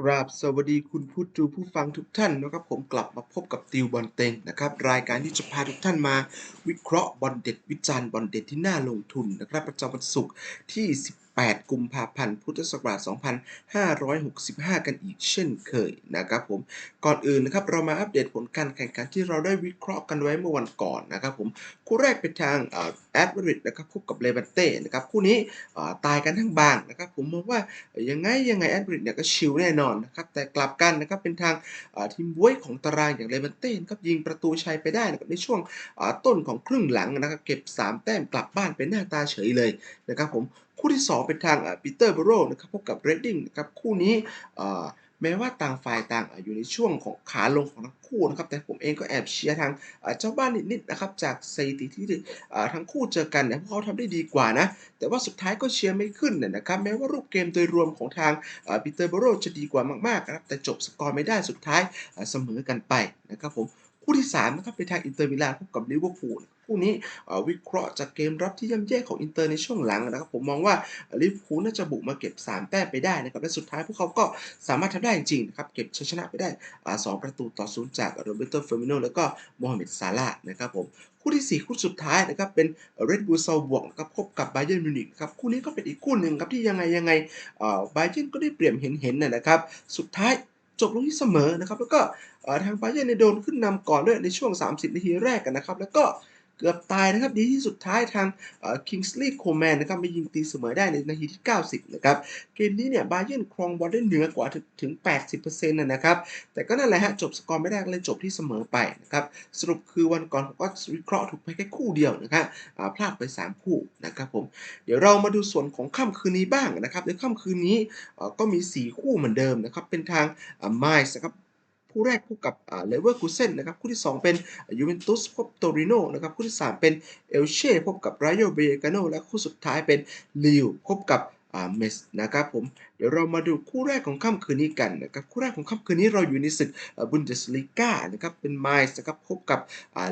กราบสวัสดีคุณผู้ดูผู้ฟังทุกท่านนะครับผมกลับมาพบกับติวบอลเต็งนะครับรายการที่จะพาทุกท่านมา วิเคราะห์บอลเด็ดวิจารณ์บอลเด็ดที่น่าลงทุนนะครับประจำวันศุกร์ที่ 8 กุมภาพันธ์ พุทธศักราช 2565 กันอีกเช่นเคยนะครับผม ก่อนอื่นนะครับเรามาอัปเดตผลการแข่งขันที่เราได้วิเคราะห์กันไว้เมื่อวันก่อนนะครับผม คู่แรกเป็นทางแอดมาริดนะครับพบกับเลเวนเต้นะครับคู่นี้ตายกันทั้งบางนะครับผมมองว่ายังไงยังไงแอดมาริดเนี่ยก็ชิลแน่นอนนะครับแต่กลับกันนะครับเป็นทางทีมบวยของตารางอย่างเลเวนเต้นครับยิงประตูชัยไปได้นะครับในช่วงต้นของครึ่งหลังนะครับเก็บ 3 แต้มกลับบ้านเป็นหน้าตาเฉยเลยนะครับผม คู่ที่ 2 เป็นทางปีเตอร์เบโรนะครับพบกับเรดดิ้งนะครับคู่นี้แม้ว่าต่างฝ่ายต่างอยู่ในช่วงของขาลงของทั้งคู่นะครับ แต่ผมเองก็แอบเชียร์ทางอ่าเจ้าบ้านนิดๆนะครับ จากสถิติที่ทั้งคู่เจอกันเนี่ยพวกเขาทำได้ดีกว่านะ แต่ว่าสุดท้ายก็เชียร์ไม่ขึ้นนะนะครับ แม้ว่ารูปเกมโดยรวมของทางปีเตอร์เบโรจะดีกว่ามากๆนะครับ แต่จบสกอร์ไม่ได้สุดท้ายเสมอกันไปนะครับผม คู่ที่3นะครับเป็นทางอินเตอร์มิลานพบกับลิเวอร์พูล คู่นี้วิเคราะห์จากเกมรับที่ย่ำแย่ของอินเตอร์ในช่วงหลังนะครับผมมองว่าลิเวอร์พูลน่าจะบุกมาเก็บ 3 แต้มไปได้นะครับและสุดท้ายพวกเขาก็สามารถทำได้จริงๆนะครับเก็บชัยชนะไปได้อ่าสองประตูต่อศูนย์จากโรเบโตเฟอร์มิโนแล้วก็โมฮัมเหม็ดซาลานะครับผมคู่ที่ 4 คู่สุดท้ายนะครับเป็นเรดบูลซาบวกนะครับพบกับไบเยนมิวนิกครับคู่นี้ก็เป็นอีกคู่หนึ่งครับที่ยังไงยังไงไบเย r n ก็ได้เปรียบเห็นเห็นนะครับ สุดท้ายจบลงที่เสมอนะครับแล้วก็ทางไบเย r n ในโดนขึ้นนำก่อนด้วยในช่วง 30 นาทีแรกกันนะครับ แล้วก็ เกือบตายนะครับดีที่สุดท้ายทางคิงส์ลีย์โคแมนนะครับไปยิงตีเสมอได้ในนาทีที่ 90 นะครับ เกมนี้เนี่ยบาเย r n ครองบอลได้เหนือกว่าถึง 80%นะนะครับ แต่ก็นั่นแหละฮะจบสกอร์ไม่ได้เลยจบที่เสมอไปนะครับ สรุปคือวันก่อนผมก็วิเคราะห์ถูกไปแค่คู่เดียวนะครับพลาดไป 3 คู่นะครับผม เดี๋ยวเรามาดูส่วนของค่ำคืนนี้บ้างนะครับในค่ำคืนนี้ก็มี 4 คู่เหมือนเดิมนะครับเป็นทางไมซ์นะครับ คู่แรกพบกับเลเวอร์คูเซนนะครับคู่ที่ 2 เป็นยูเวนตุสพบโตริโนนะครับคู่ที่ 3 เป็นเอลเช่พบกับไรโอเบเกโนและคู่สุดท้ายเป็นลิวพบกับเมสนะครับผมเดี๋ยวเรามาดูคู่แรกของค่ำคืนนี้กันนะครับคู่แรกของค่ำคืนนี้เราอยู่ในศึกบุนเดสลีกานะครับเป็นไมซ์นะครับพบกับ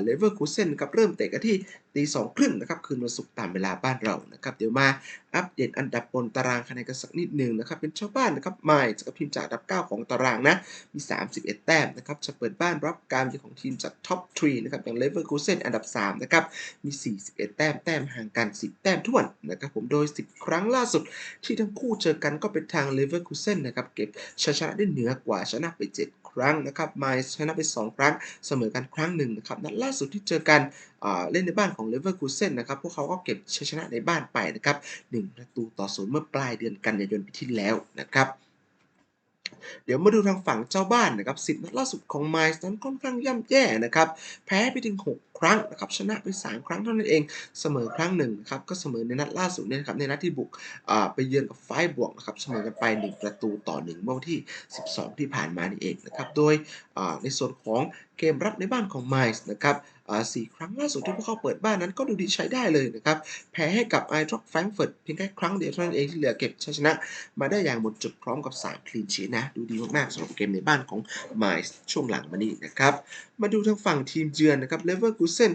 เลเวอร์คูเซนครับเริ่มเตะกันที่ ตีสองครึ่งนะครับคืนวันศุกร์ตามเวลาบ้านเรานะครับเดี๋ยวมาอัปเดตอันดับบนตารางคะแนนกันสักนิดหนึ่งนะครับเป็นชาวบ้านนะครับไมซ์กับทีมจากอันดับ 9 ของตารางนะมี 31 แต้มนะครับจะเปิดบ้านรับการเยือนของทีมจากท็อปทรีนะครับอย่างเลเวอร์คูเซนอันดับ3นะครับมี 41 แต้มแต้มห่างกัน 10 แต้มท้วนนะครับผมโดย 10 ครั้งล่าสุดที่ทั้งคู่เจอกันก็เป็นทางเลเวอร์คูเซนนะครับเก็บชัยชนะได้เหนือกว่าชนะไป 7 ครั้งนะครับไมซ์ชนะไป 2 ครั้ง เสมอกันครั้งหนึ่งนะครับนัดล่าสุดที่เจอกันเล่นในบ้านของเลเวอร์คูเซนนะครับ พวกเขาก็เก็บชัยชนะในบ้านไปนะครับ1ประตูต่อศูนย์เมื่อปลายเดือนกันยายนปีที่แล้วนะครับ เดี๋ยวมาดูทางฝั่งเจ้าบ้านนะครับสิบนัดล่าสุดของไมซ์นั้นค่อนข้างย่ำแย่นะครับแพ้ไปถึง 6 ครั้งนะครับชนะไป 3 ครั้งเท่านั้นเองเสมอครั้งหนึ่งครับก็เสมอในนัดล่าสุดเนี่ยครับในนัดที่บุกไปเยือนกับไฟบวกนะครับเสมอกันไป 1 ประตูต่อ1เมื่อวันที่ 12 ที่ผ่านมานี่เองนะครับโดยในส่วนของเกมรับในบ้านของไมซ์นะครับ สี่ครั้งล่าสุดที่พวกเขาเปิดบ้านนั้นก็ดูดีใช้ได้เลยนะครับ แพ้ให้กับไอทรอกแฟรงเฟิร์ตเพียงแค่ครั้งเดียวเท่านั้นเองที่เหลือเก็บชัยชนะ มาได้อย่างหมดจุดพร้อมกับ 3 คลีนชีนะ ดูดีมากๆสำหรับเกมในบ้านของไมซ์ช่วงหลังมานี้นะครับ มาดูทางฝั่งทีมเยือนนะครับเลเวอร์กูเซน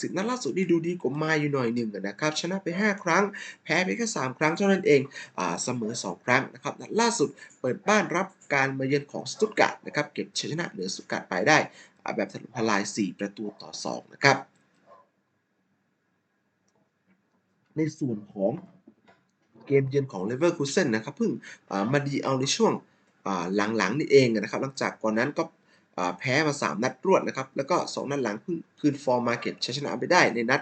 สิบนัดล่าสุดนี่ดูดีกว่าไมาอยู่หน่อยหนึ่งนะครับชนะไป 5 ครั้ง แพ้ไปแค่3ครั้งเท่านั้นเองเสมอ 2 ครั้งนะครับนัดล่าสุดเปิดบ้านรับการมาเยือนของสตุตการ์ดนะครับเก็บชัยชนะเหนือสตุตการ์ดไปได้ แบบถล่มทลาย 4 ประตูต่อ 2 นะครับ ในส่วนของเกมเยือนของเลเวอร์คูเซนนะครับเพิ่งมาดีเอาในช่วงหลังๆนี่เองนะครับ หลังจากก่อนนั้นก็แพ้มา 3 นัดรวดนะครับ แล้วก็ 2 นัดหลังเพิ่งคืนฟอร์มมาเก็บชัยชนะไปได้ในนัด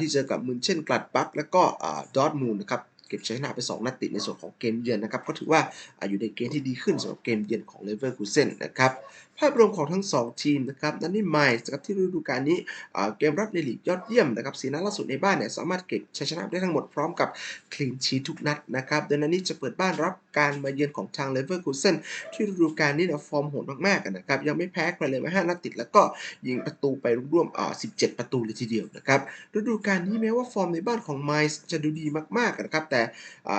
ที่เจอกับมุนเช่นกลัดบักแล้วก็ดอทมูลนะครับ เก็บชัยชนะไป 2 นัดติดในส่วนของเกมเยือนนะครับ ก็ถือว่าอยู่ในเกณฑ์ที่ดีขึ้นสำหรับเกมเยือนของเลเวอร์คูเซนนะครับ ภาพรวมของทั้ง 2 ทีมนะครับนั่นนี่ไมซ์นะครับที่ฤดูกาลนี้เกมรับในลีกยอดเยี่ยมนะครับสีนัดล่าสุดในบ้านเนี่ยสามารถเก็บชัยชนะได้ทั้งหมดพร้อมกับคลีนชีทุกนัดนะครับดือนนี้จะเปิดบ้านรับการมาเยือนของทางเลเวอร์คูเซนที่ฤดูกาลนี้เนี่ยฟอร์มโหดมากๆนะครับยังไม่แพ้ใครเลยมา5นัดติด แล้วก็ยิงประตูไปรวมๆ17 ประตูเลยทีเดียวนะครับฤดูกาลนี้แม้ว่าฟอร์มในบ้านของไมซ์จะดูดีมากๆนะครับแต่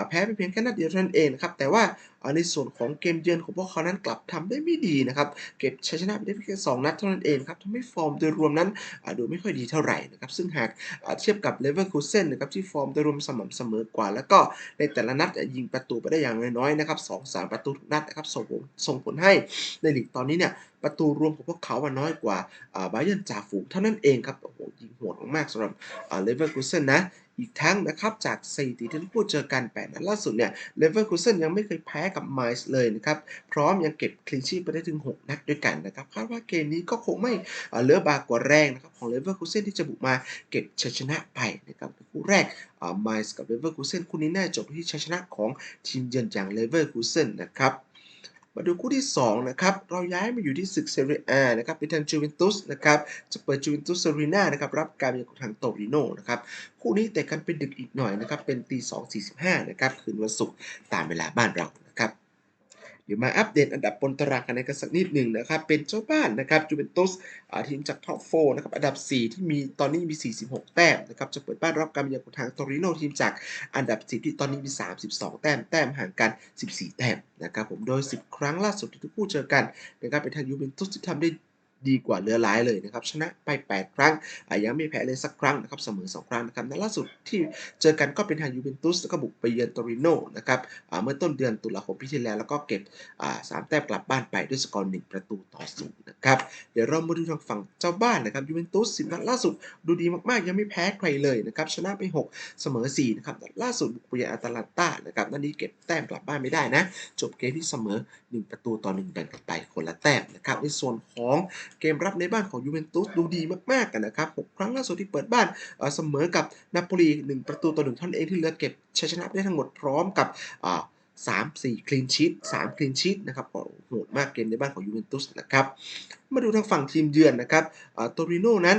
แพ้ไปเพียงแค่นัดเดียวเท่านั้นเองนะครับแต่ว่าในส่วนของเกมเยือนของพวกเขานั้นกลับทำได้ไม่ดีนะครับเก็บชัยชนะไปได้เพียงแค่สองนัดเท่านั้นเองครับทำให้ฟอร์มโดยรวมนั้นดูไม่ค่อยดีเท่าไหร่นะครับซึ่งหากเทียบกับเลเวอร์คูเซนนะครับที่ฟอร์มโดยรวมสม่ำเสมอกว่า แล้วก็ในแต่ละนัดอะยิงประตูไปได้อย่างน้อยๆนะครับสองสามประตูทุกนัดนะครับส่งผลส่งผลให้ในลีกตอนนี้เนี่ยประตูรวมของพวกเขาอะน้อยกว่าบาเยิร์นจ่าฝูงเท่านั้นเองครับโอ้โหยิงโหดมากสำหรับเลเวอร์คูเซนนะ อีกทั้งนะครับจากสถิติที่ทั้งคู่เจอกัน 8 นัดล่าสุดเนี่ยเลเวอร์คูเซนยังไม่เคยแพ้กับไมซ์เลยนะครับ พร้อมยังเก็บคลีนชีพไปได้ถึง 6 นัดด้วยกันนะครับคาดว่าเกมนี้ก็คงไม่เลือบากกว่าแรงนะครับของเลเวอร์คูเซนที่จะบุกมาเก็บชัยชนะไปนะครับในคู่แรกไมซ์กับเลเวอร์คูเซนคู่นี้น่าจบที่ชัยชนะของทีมเยือนอย่างเลเวอร์คูเซนนะครับ มาดูคู่ที่ 2 นะครับ เราย้ายมาอยู่ที่ศึกเซเรียอานะครับเป็นทางจูเวนตุสนะครับ จะเปิดจูเวนตุสเซรีนานะครับ รับการเยือนของทางโตริโนนะครับ คู่นี้แต่กันเป็นดึกอีกหน่อยนะครับ เป็นตี2.45นะครับ คืนวันศุกร์ตามเวลาบ้านเรา เดี๋ยวมาอัปเดตอันดับบนตารางคะแนนกันสักนิดหนึ่งนะครับ เป็นเจ้าบ้านนะครับจูเวนตุสทีมจากท็อปโฟนะครับ อันดับ 4 ที่มีตอนนี้มี 46 แต้มนะครับ จะเปิดบ้านรับการเยือนของทางโตริโนทีมจากอันดับ 10 ที่ตอนนี้มี 32 แต้ม แต้มห่างกัน 14 แต้มนะครับผม โดย 10 ครั้งล่าสุดที่ทุกคู่เจอกันนะครับเป็นทางยูเวนตุสที่ทำได้ ดีกว่าเหลือหลายเลยนะครับ ชนะไป 8 ครั้งยังไม่แพ้เลยสักครั้งนะครับ เสมอ 2 ครั้งนะครับนัดล่าสุดที่เจอกันก็เป็นทางยูเวนตุสแล้วก็บุกไปเยือนโตริโนนะครับเมื่อต้นเดือนตุลาคมปีที่แล้ว แล้วก็เก็บสามแต้มกลับบ้านไปด้วยสกอร์1ประตูต่อศูนย์นะครับ เดี๋ยวเรามาดูทางฝั่งเจ้าบ้านนะครับยูเวนตุสสิบนัดล่าสุดดูดีมากๆ ยังไม่แพ้ใครเลยนะครับ ชนะไป 6 เสมอ4นะครับนัดล่าสุดบุกไปเยือนอาตาลันตานะครับนัดนี้เก็บแต้มกลับบ้านไม่ได้นะ จบเกมที่เสมอ 1 ประตูต่อ1แบ่งกันไปคนละแต้มนะครับในส่วนของเกมรับในบ้านของยูเวนตุสดูดีมากๆกันนะครับ 6 ครั้งล่าสุดที่เปิดบ้านเสมอกับนาโปลี1 ประตูต่อ1เท่านั้นเองที่เหลือเก็บชัยชนะได้ทั้งหมดพร้อมกับสามสี่คลีนชีตสามคลีนชีตนะครับโหดมากเกมในบ้านของยูเวนตุสนะครับ มาดูทางฝั่งทีมเยือนนะครับโตริโนนั้น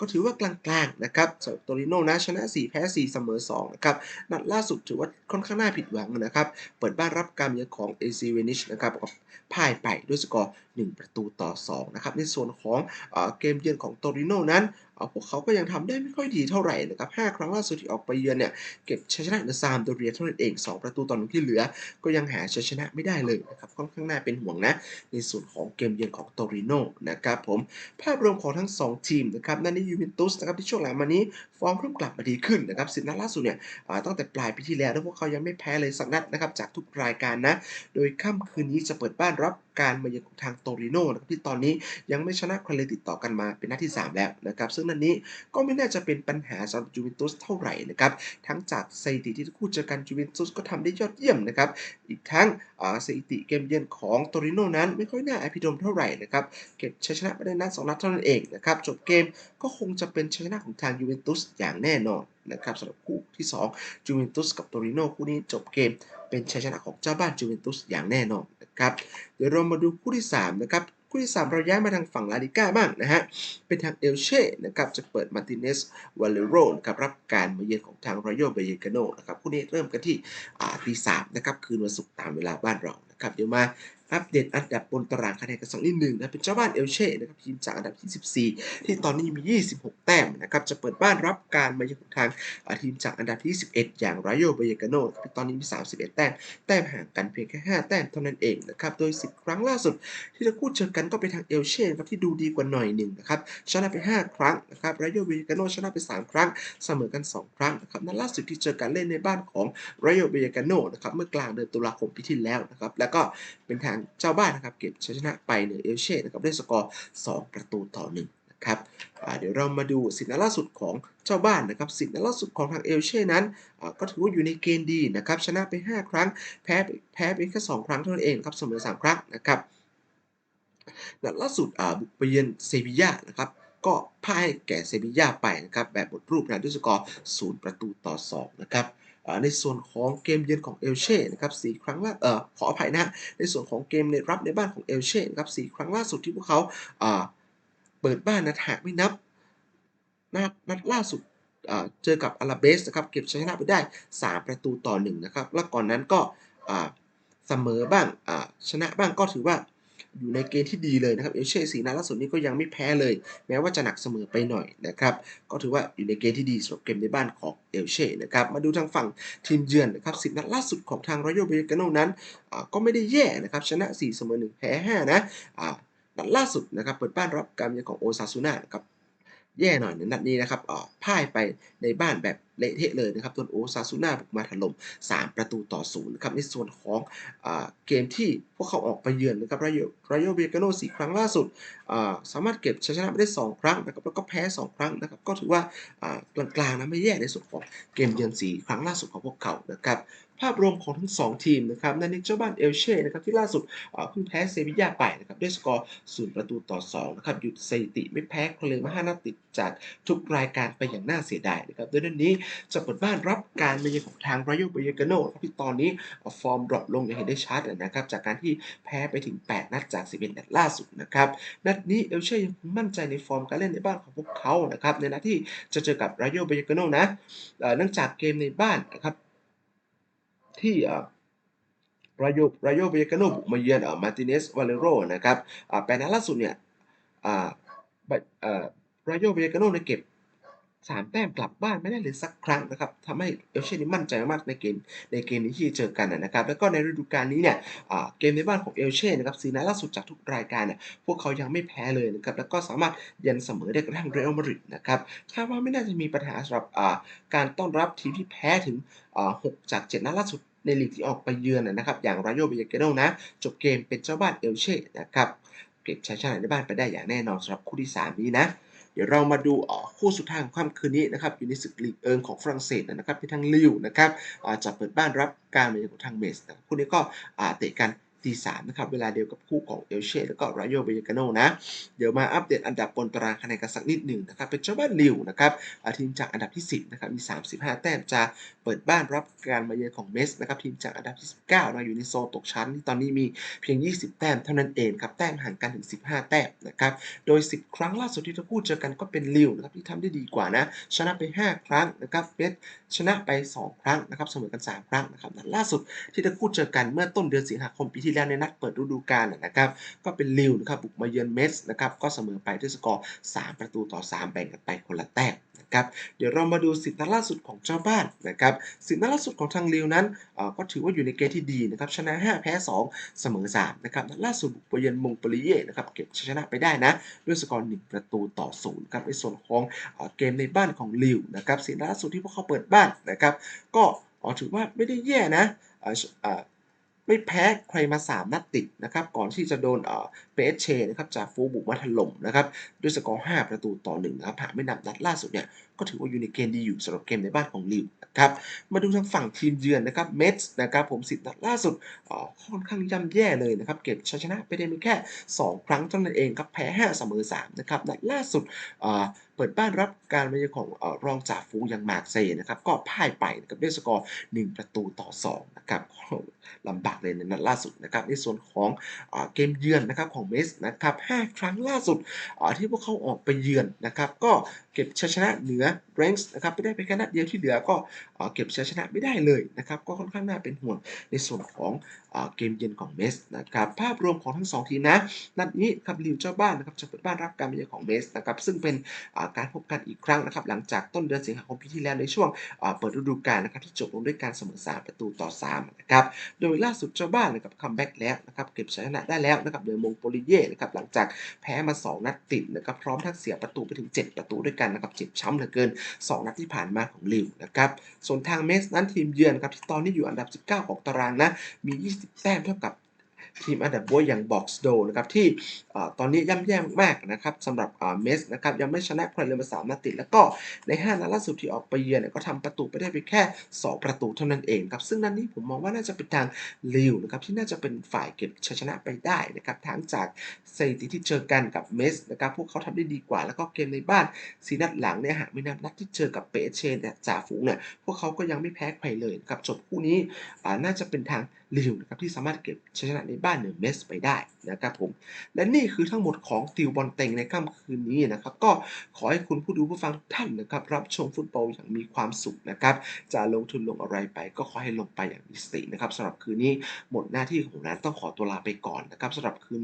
ก็ถือว่ากลางๆนะครับสำหรับโตริโนนะชนะ 4 แพ้ 4 เสมอ2นะครับนัดล่าสุดถือว่าค่อนข้างน่าผิดหวังนะครับ เปิดบ้านรับการเยือนของ AC เวนิชนะครับก็พ่ายไปด้วยสกอร์ 1 ประตูต่อ 2 นะครับ ในส่วนของเอเกมเยือนของโตริโนนั้น พวกเขาก็ยังทำได้ไม่ค่อยดีเท่าไหร่นะครับ 5 ครั้งล่าสุดที่ออกไปเยือนเนี่ย เก็บชัยชนะในซามโดเรียเท่านั้นเอง 2 ประตูต่อหนึ่งที่เหลือ ก็ยังหาชัยชนะไม่ได้เลยนะครับ ค่อนข้างน่าเป็นห่วงนะ ในส่วนของเกมเยือนของโตริโนนะครับผม ภาพรวมของทั้ง 2 ทีมนะครับ นั่นนี่ยูเวนตุสนะครับที่ช่วงหลังมานี้ฟอร์มเริ่มกลับมาดีขึ้นนะครับสิบนัดล่าสุดเนี่ยตั้งแต่ปลายปีที่แล้วแล้วพวกเขายังไม่แพ้เลยสักนัดนะครับจากทุกรายการนะ โดยค่ำคืนนี้จะเปิดบ้านรับการมาเยือนของทางโตริโนนะครับที่ตอนนี้ยังไม่ชนะใครเลยติดต่อกันมาเป็นนัดที่ 3 แล้วนะครับซึ่งนัดนี้ก็ไม่น่าจะเป็นปัญหาสำหรับยูเวนตุสเท่าไหร่นะครับ ทั้งจากสถิติที่คู่เจอกันยูเวนตุสก็ทำได้ยอดเยี่ยมนะครับ อีกทั้งสถิติเกมเยือนของโตริโนนั้นไม่ค่อยน่าอภิรมเท่าไหร่นะครับเก็บชัยชนะไปได้นัดสองนัดเท่านั้นเองนะครับ จบเกมก็คงจะเป็นชัยชนะของทางยูเวนตุสอย่างแน่นอนนะครับสำหรับคู่ที่2จูเวนตุสกับโตริโนคู่นี้จบเกม เป็นชัยชนะของเจ้าบ้านจูเวนตุสอย่างแน่นอนนะครับเดี๋ยวเรามาดูคู่ที่3นะครับ คู่ที่ 3 เราย้ายมาทางฝั่งลาลิก้าบ้างนะฮะ เป็นทางเอลเช่นะครับจะเปิดมาติเนสวาเลโรนะครับรับการมาเยือนของทางรอยัลเบเยกาโนนะครับคู่นี้เริ่มกันที่ตีสามนะครับคืนวันศุกร์ตามเวลาบ้านเรานะครับเดี๋ยวมา อัปเดตอันดับบนตารางคะแนนกันสักนิดหนึ่งนะเป็นเจ้าบ้านเอลเช่นะครับทีมจากอันดับที่ 14 ที่ตอนนี้มี 26 แต้มนะครับจะเปิดบ้านรับการมาเยือนทางทีมจากอันดับที่ 11 อย่างไรอยัลเบเยกาโนที่ตอนนี้มี 31 แต้มแต้มห่างกันเพียงแค่ 5 แต้มเท่านั้นเองนะครับโดย 10 ครั้งล่าสุด ที่ทั้งคู่เจอกันก็เป็นทางเอลเช่ครับที่ดูดีกว่าหน่อยหนึ่งนะครับชนะไป 5 ครั้งนะครับไร a ย o เ a กาโนชนะไป 3 ครั้งเสมอกัน 2 ครั้งนะครับนัดล่าสุดที่เจอกันเล่นในบ้านของไร a ย o เ a กาโนนะครับเมื่อกลางเดือนตุลาคมปีที่แล้วนะครับแล้วก็เป็นทางเจ้าบ้านนะครับเก็บชัยชนะไปเหนือเอลเช่นะครับด้วยสกอร์ 2 ประตูต่อ1นะครับเดี๋ยวเรามาดูสิทธิ์นัดล่าสุดของเจ้าบ้านนะครับสิทธิ์นัดล่าสุดของทางเอลเช่นั้น ก็ถือว่าอยู่ในเกณฑ์ดีนะครับชนะไป 5 ครั้ง แพ้แพ้ไปแค่ 2 ครั้งเท่านั้นเองครับเสมอ 3 ครั้งนะครับนัดล่าสุดบุกไปเยือนเซบีย่านะครับ ก็พ่ายให้แก่เซบีย่าไปนะครับแบบบทรูปนะด้วยสกอร์ 0 ประตูต่อ 2 นะครับในส่วนของเกมเยือนของเอลเช่นะครับสครั้งล่าเออขออภัยนะในส่วนของเกมในรับในบ้านของเอลเช่นะครับสครั้งล่าสุดที่พวกเขาเปิดบ้านนะหากไม่นับนัดนัดล่าสุดเจอกับอาราเบสนะครับเก็บชนะไปได้ 3 ประตูต่อ1นะครับแล้วก่อนนั้นก็เสมอบ้างชนะบ้างก็ถือว่า อยู่ในเกณฑ์ที่ดีเลยนะครับเอลเช่สีนัดล่าสุดนี้ก็ยังไม่แพ้เลย แม้ว่าจะหนักเสมอไปหน่อยนะครับก็ถือว่าอยู่ในเกณฑ์ที่ดีสำหรับเกมในบ้านของเอลเช่นะครับมาดูทางฝั่งทีมเยือนนะครับสิบนัดล่าสุดของทางรอยัลเบเกโนนั้นก็ไม่ได้แย่นะครับชนะ 4 เสมอ 1 แพ้ 5 นะนัดล่าสุดนะครับเปิดบ้านรับการเยือนของโอซาซูน่านะครับแย่หน่อยในนัดนี้นะครับอ่าพ่ายไปในบ้านแบบเละเทะเลยนะครับโดนโอซาซูน่าบุกมาถล่ม3 ประตูต่อศูนย์นะครับในส่วนของอเกมที่พวกเขาออกไปเยือนนะครับรอยัลรอยัลเบเกโนสี่ครั้งล่าสุด สามารถเก็บชัยชนะไปได้ 2 ครั้งนะครับแล้วก็แพ้ 2 ครั้งนะครับก็ถือว่ากลางๆนะไม่แย่ในส่วนของเกมเยือนสี่ครั้งล่าสุดของพวกเขานะครับภาพรวมของทั้ง 2 ทีมนะครับในนิกเจ้าบ้านเอลเช่นะครับที่ล่าสุดเพิ่งแพ้เซบีย่าไปนะครับด้วยสกอร์0ประตูต่อ2นะครับหยุดสถิติไม่แพ้ครเลยมา5นัดติดจากทุกรายการไปอย่างน่าเสียดายนะครับโดยนัดนี้จะเปิดบ้านรับการมาเยือนของทางรอยัลเบเยกโนที่ตอนนี้ฟอร์มดรอปลงอย่างเห็นได้ชัดนะครับจากการที่แพ้ไปถึง 8 นัดจาก 11 นัดล่าสุดนะครับนัดนี้เอลเช่ยังมั่นใจในฟอร์มการเล่นในบ้านของพวกเขานะครับในนัดที่จะเจอกับรอยัลเบเยกาโนนะเนื่องจากเกมในบ้านนะครับที่รายโยรายโยเบกาโนบุกมาเยือนเอ่อมาร์ติเนสวาเลโรนะครับอ่าแปนัดล่าสุดเนี่ยอ่าอ่อรายโยเบกาโนเนี่ยเก็บ สามแต้มกลับบ้านไม่ได้เลยสักครั้งนะครับทำให้เอลเชนี่มั่นใจมากในเกมในเกมนี้ที่เจอกันนะครับ แล้วก็ในฤดูกาลนี้เนี่ยเกมในบ้านของเอลเช่นะครับสีนัดล่าสุดจากทุกรายการเนี่ยพวกเขายังไม่แพ้เลยนะครับ แล้วก็สามารถยันเสมอได้กระทั่งเรอัลมาดริดนะครับคาดว่าไม่น่าจะมีปัญหาสำหรับการต้อนรับทีมที่แพ้ถึงอ่า6จาก 7 นัดล่าสุดในลีกที่ออกไปเยือนนะครับ อย่างร a โย b บ y เกโนนะ จบเกมเป็นเจ้าบ้านเอลเช่นะครับ เก็บชัยชนะในบ้านไปได้อย่างแน่นอนสำหรับคู่ที่ 3 นี้นะ เดี๋ยวเรามาดูอ คู่สุดท้ายของค่ำคืนนี้นะครับอยู่ในศึกลีกเอิงของฝรั่งเศสนะครับที่ทางลิวนะครับจะเปิดบ้านรับการมาเยือนของทางเมสนะครับคู่นี้ก็เตะกัน ตีสามนะครับ เวลาเดียวกับคู่ของเอลเช่แล้วก็ร a โย b บ y เกโนนะ เดี๋ยวมาอัปเดตอันดับบนตารางคะแนนกันสักนิดหนึ่งนะครับ เป็นเจ้าบ้านลิวนะครับทีมจากอันดับที่ 10นะครับมี 35 แต้มจะเปิดบ้านรับการมาเยือนของเมสนะครับทีมจากอันดับที่ 19นะอยู่ในโซนตกชั้นที่ตอนนี้มีเพียง 20 แต้มเท่านั้นเองครับแต้มห่างกันถึง 15 แต้มนะครับโดย 10 ครั้งล่าสุดที่ทั้งคู่เจอกันก็เป็นลิวนะครับที่ทำได้ดีกว่านะชนะไป 5 ครั้งนะครับเมสชนะไป 2 ครั้งนะครับเสมอกัน 3 ครั้งนะครับนัดล่าสุดที่ทั้งคู่เจอกันเมื่อต้นเดือนสิงหาคมปีที่แล้วในนัดเปิดฤดูกาลนะครับ ก็เป็นลิวนะครับบุกมาเยือนเมสนะครับ ก็เสมอไปด้วยสกอร์ 3 ประตูต่อ 3 แบ่งกันไปคนละแต้มนะครับ เดี๋ยวเรามาดูสิบนัดล่าสุดของเจ้าบ้านนะครับสิบนัดล่าสุดของทางลิวนั้นก็ถือว่าอยู่ในเกณฑ์ที่ดีนะครับ ชนะ 5 แพ้ 2 เสมอ 3 นะครับนัดล่าสุดบุกไปเยือนมงโกเลียนะครับ เก็บชัยชนะไปได้นะ ด้วยสกอร์ 1 ประตูต่อ 0 ครับในส่วนของเกมในบ้านของลิวนะครับสิบนัดล่าสุดที่พวกเขาเปิดบ้านนะครับ ก็ถือว่าไม่ได้แย่นะ ไม่แพ้ใครมา 3 นัดติดนะครับ ก่อนที่จะโดนเอ่อเปเชนะครับจากฟูบุกมาถล่มนะครับ ด้วยสกอร์ 5 ประตูต่อ1นะครับหากไม่นับนัดล่าสุดเนี่ยก็ถือว่าอยู่ในเกณฑ์ดีอยู่สำหรับเกมในบ้านของลิวนะครับ มาดูทางฝั่งทีมเยือนนะครับเมสนะครับผมสิบนัดล่าสุดค่อนข้างย่ำแย่เลยนะครับ เก็บชัยชนะไปได้เพียงแค่ 2 ครั้งเท่านั้นเองครับแพ้ 5 เสมอ 3 นะครับนัดล่าสุดเปิดบ้านรับการมาเยือนของอรองจ่าฝูงอย่างมาร์เซย์นะครับ ก็พ่ายไปนะครับด้วยสกอร์ 1 ประตูต่อ 2 นะครับลำบากเลยในนัดล่าสุดนะครับ ในส่วนของเอ่อเกมเยือนนะครับของเมสนะครับ 5 ครั้งล่าสุดที่พวกเขาออกไปเยือนนะครับ ก็เก็บชัยชนะเหนือเรนส์นะครับไม่ได้ไปแค่นัดเดียวที่เหลือก็เก็บชัยชนะไม่ได้เลยนะครับก็ค่อนข้างน่าเป็นห่วงในส่วนของเกมเยือนของเมสนะครับภาพรวมของทั้ง 2 ทีมนะนัดนี้ครับลิวเจ้าบ้านนะครับจะเปิดบ้านรับการมาเยือนของเมสนะครับซึ่งเป็นการพบกันอีกครั้งนะครับหลังจากต้นเดือนสิงหาคมปีที่แล้วในช่วงเปิดฤดูกาลนะครับที่จบลงด้วยการเสมอ3ประตูต่อ3นะครับโดยล่าสุดเจ้าบ้านนะครับคัมแบ็กแล้วนะครับเก็บชัยชนะได้แล้วนะครับโดยมงโปลิเย่นะครับหลังจากแพ้มา 2 นัดติดนะครับพร้อมทั้งเสียประตูไปถึง 7 ประตูด้วยกันนะครับเจ็บช้ำเหลือเกิน 2 นัดที่ผ่านมาของลิวนะครับส่วนทางเมสนั้นทีมเยือนครับที่ตอนนี้อยู่อันดับ 19 ของตารางนะมี 20 แต้มเท่ากับ ทีมอันดับบวอย่างบ็อกซ์โดนะครับที่ตอนนี้ย่ำแย่มากนะครับสำหรับเมสนะครับยังไม่ชนะใครเลยมาสามนัดติด แล้วก็ใน 5นัดล่าสุดที่ออกไปเยือนก็ทำประตูไปได้เพียงแค่ 2 ประตูเท่านั้นเองครับซึ่งนัดนี้ผมมองว่าน่าจะเป็นทางลิวนะครับที่น่าจะเป็นฝ่ายเก็บชัยชนะไปได้นะครับทั้งจากสถิติที่เจอกันกับเมสนะครับพวกเขาทำได้ดีกว่า แล้วก็เกมในบ้านสีนัดหลังเนี่ยหากไม่นับนัดที่เจอกับเปเชนเนี่ยจ่าฝูงเนี่ยพวกเขาก็ยังไม่แพ้ใครเลยครับจบคู่นี้น่าจะเป็นทาง ลิวนะครับที่สามารถเก็บชัยชนะในบ้านเหนือเมสไปได้นะครับผม และนี่คือทั้งหมดของติวบอลเต็งในค่ำคืนนี้นะครับ ก็ขอให้คุณผู้ดูผู้ฟังท่านนะครับ รับชมฟุตบอลอย่างมีความสุขนะครับ จะลงทุนลงอะไรไป ก็ขอให้ลงไปอย่างมีสตินะครับสำหรับคืนนี้หมดหน้าที่ของร้นต้องขอตัวลาไปก่อนนะครับสำหรับคืน